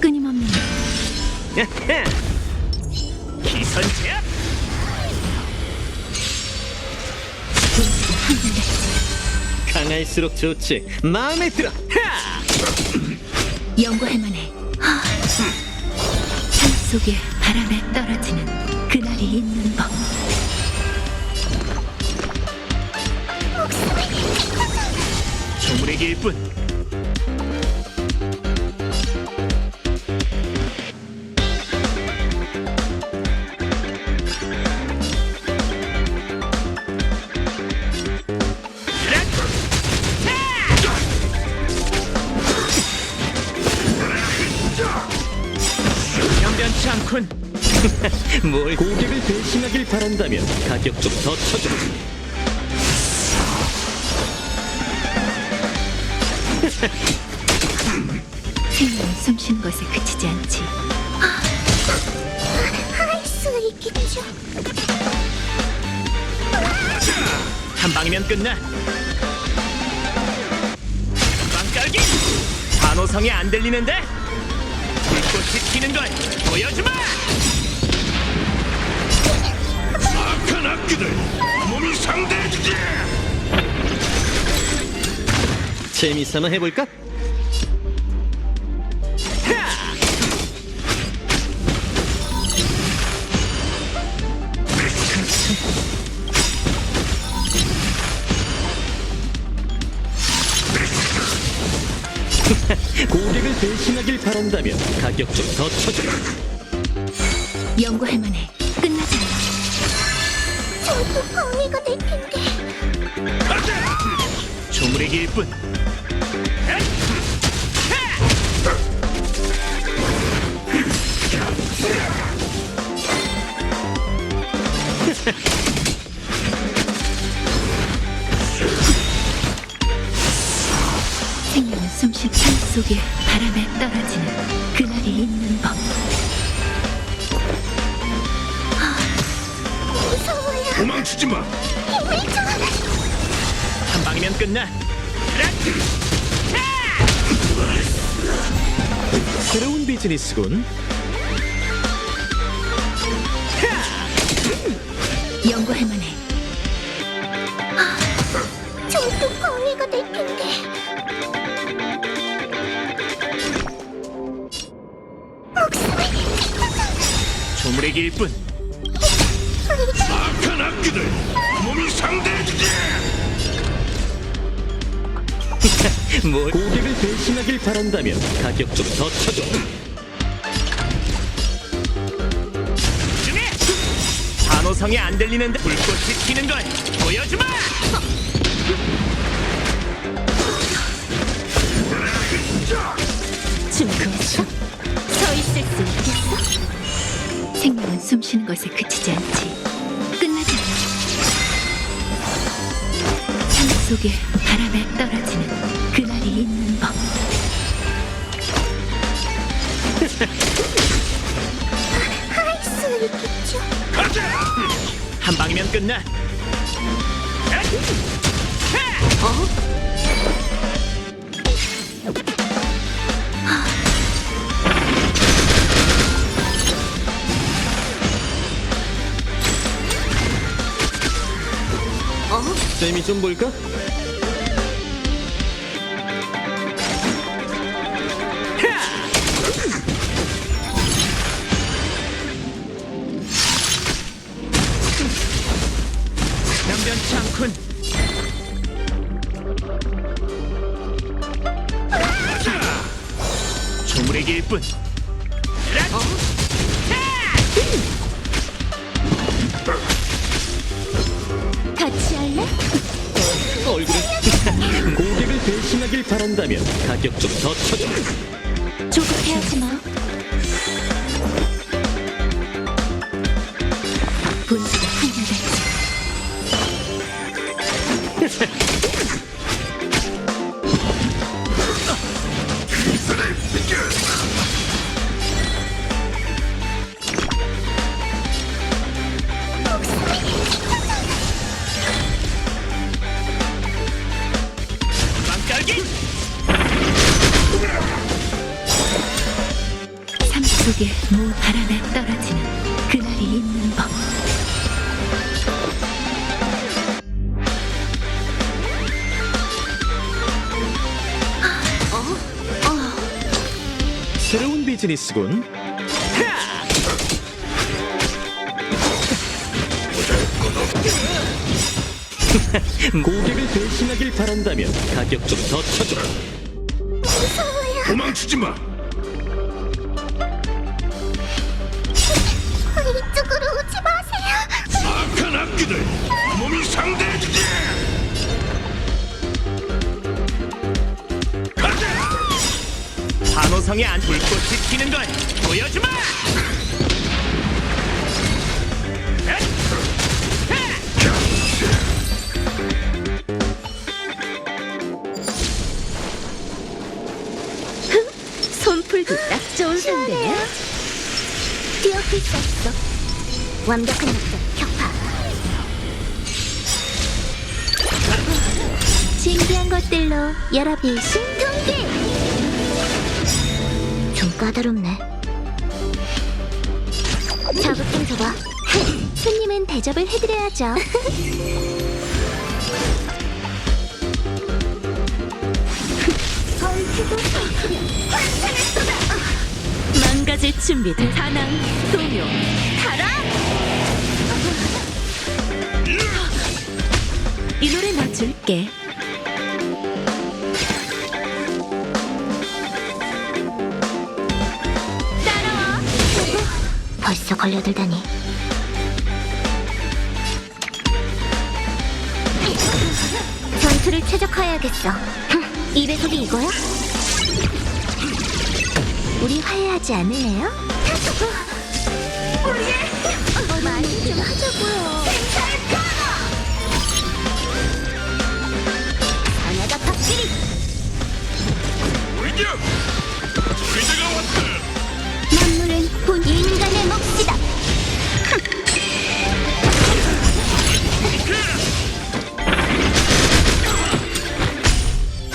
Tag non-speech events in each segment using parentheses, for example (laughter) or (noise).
끊임없는 (laughs) 기선 제압. 분수가 한결같이 강할수록 좋지. 마음에 들어. 하! 연구할 만 해 하. 산 속에 바람에 떨어지는 그날이 있는 법 조물의 길뿐. 뭘 고객을 대신하길 바란다면 가격 좀 더 쳐줘. 생명은 숨 쉬는 것에 그치지 않지 할수 있겠죠. 한 방이면 끝나. 한방 깔기. 반호성이 안 들리는데? 불꽃이 튀는 걸 보여주마. 악기들 몸이 상대해주지 재미삼아 해볼까? (laughs) 고객을 대신하길 바란다면 가격 좀 더 쳐줘. 연구할 만해 저도 범위가 될 텐데. 조물의 길뿐. 비즈니스군. 연구할 만해 저도 범위가 될 텐데. 목숨을 조물의 길뿐. 악한 악기들 몸이 상대해주지 뭘 고객을 대신하길 바란다면 가격 좀 더 쳐줘. 반호성이 안 들리는데 불꽃이 튀는 걸 보여주마. 준비했어? 서 있을 수 있겠어? 생명은 숨 쉬는 것에 그치지 않지 끝나지 않아 산 속에 바람에 떨어지는 그날이 있는 법 (laughs) 할 수 있겠죠. 한 방이면 끝나. 재미 좀 볼까? 조물의 길뿐. 같이 할래? 얼굴에 (laughs) 고객을 대신하길 바란다면 가격 좀 더 쳐줘. 조급해하지 마 비즈니스군. 고객을 대신하길 바란다면 가격 좀 더 쳐줘. 도망치지 마. 이쪽으로 오지 마세요. 악한 악기들 몸이 상대해주지. 단호성에 안 불꽃이 튀는 걸 보여주마! (laughs) 손풀기 딱 좋은 상대네. 뛰어들 수 없어. 완벽한 역전 격파. (laughs) 신기한 것들로 여러분 신통기. 좀 까다롭네. 자극 좀 줘봐. (laughs) 손님은 대접을 해드려야죠. (laughs) 망가질 준비돼. 사랑, 동요, 가라! 이 노래 넣어줄게. 벌써 걸려들다니. 전투를 최적화해야겠어. 이 배속이 이거야? 우리 화해하지 않을래요? 우리 많이 좀 하자고요. 사나가 탑끼리 울격. 그대가 왔다. 만물은 본 인간의 몫이다.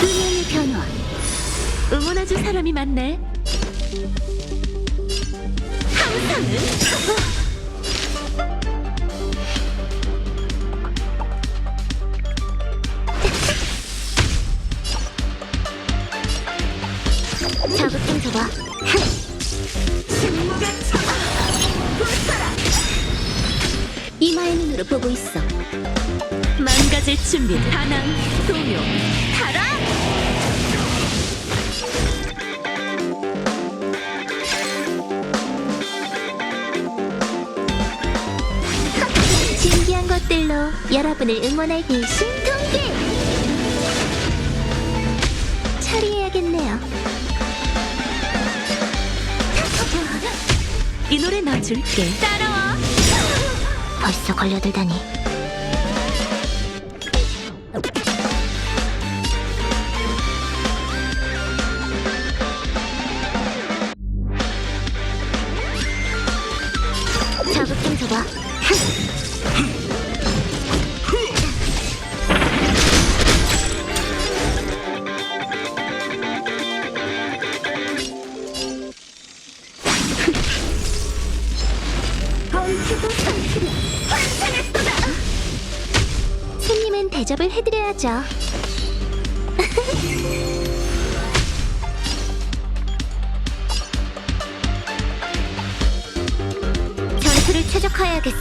운명의 변화. 응원해줄 사람이 많네. 항상은 눈으로 보고 있어. 망가질 준비. 사랑, 동요, 가라! 신기한 것들로 여러분을 응원할게 신통기 처리해야겠네요 이 노래 넣어줄게. 따라와. 벌써 걸려들다니 해드려야죠. (laughs) 전투를 최적화해야겠어.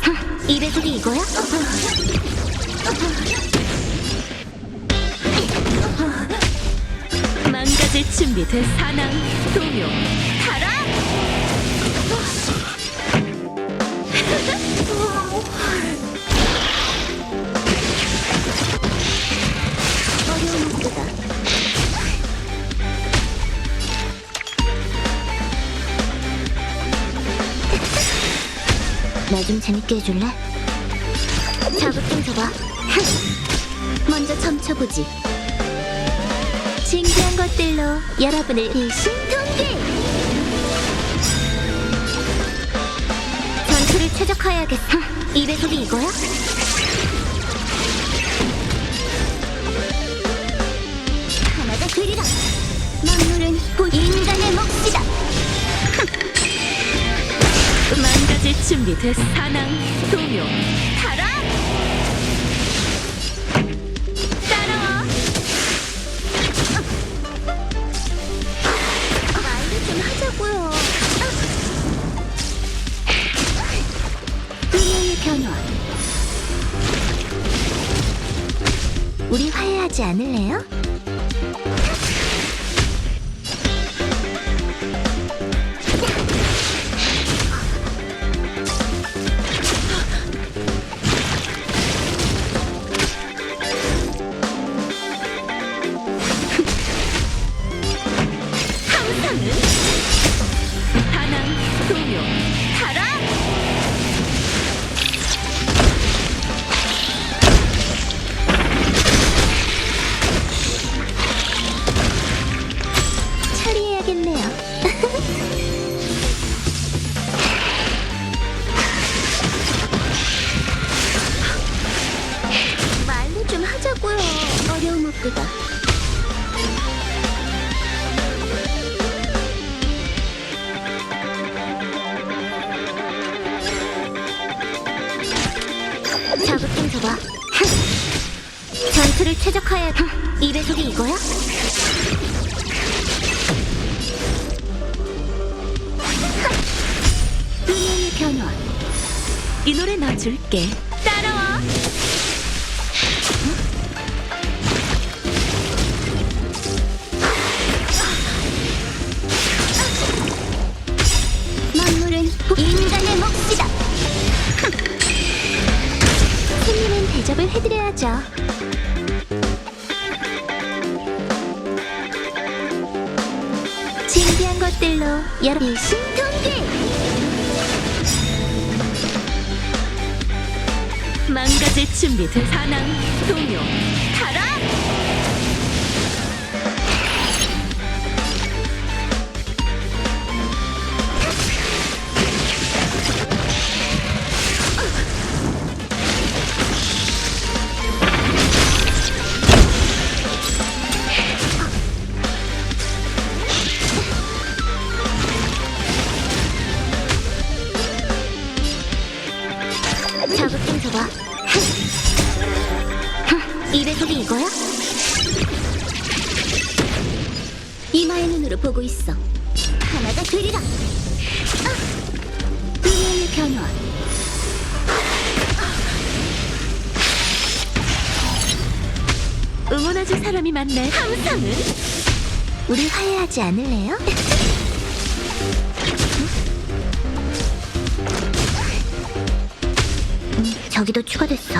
이 배속이 이거야? (laughs) 망가질 준비 돼. 사랑, 동요, 가라! (laughs) 목표다. 나 좀 재밌게 해줄래? 자극 좀 줘봐. 먼저 점쳐보지. 신기한 것들로 여러분을 일심동기! 전투를 최적화해야겠어. 이 배속이 이거야? 그리라. 만물은 본 인간의 몫이다. 망가질 준비 됐어 사랑 동요 가라 따라와 말도 좀 하자고요. 은혜의 변화. 우리 화해하지 않을래요? 자극 좀 줘봐. 전투를 최적화해야 입의 소리 이거야? 은혜의 변화. 이 노래 넣어줄게 여러 일심동기 망가질 준비 됐어 사랑 동요 가라 사람이 많네 항상은 우리 화해하지 않을래요? (laughs) 음, 저기도 추가됐어.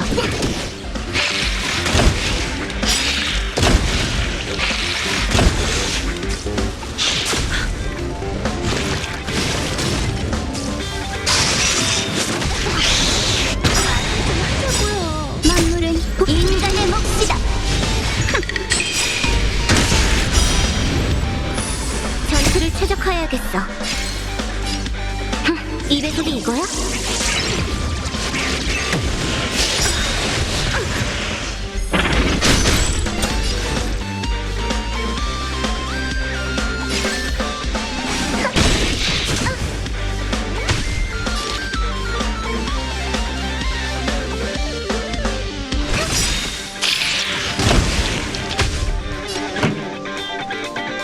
이거야?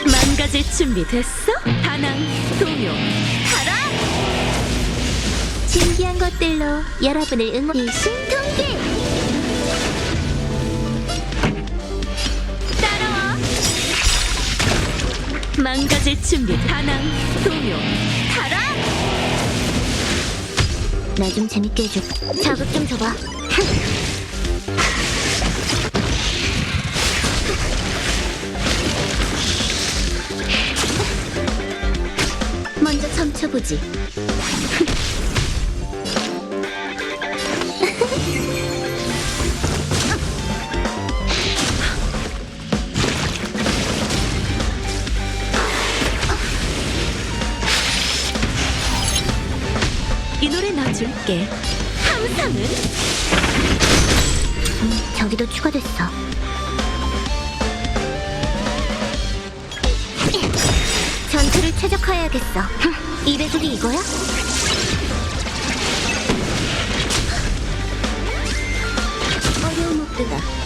망가질 준비 됐어? 다낭 동요 신기한 것들로 여러분을 응원. 일심동기. 따라와 망가질 준비 다낭 동요 가라 나 좀 재밌게 해줘. 자극 좀 줘봐. 먼저 점쳐보지. 줄게. 함상은? 음, 저기도 추가됐어. 전투를 최적화해야겠어. 이배속이 이거야? 어려운 목표다.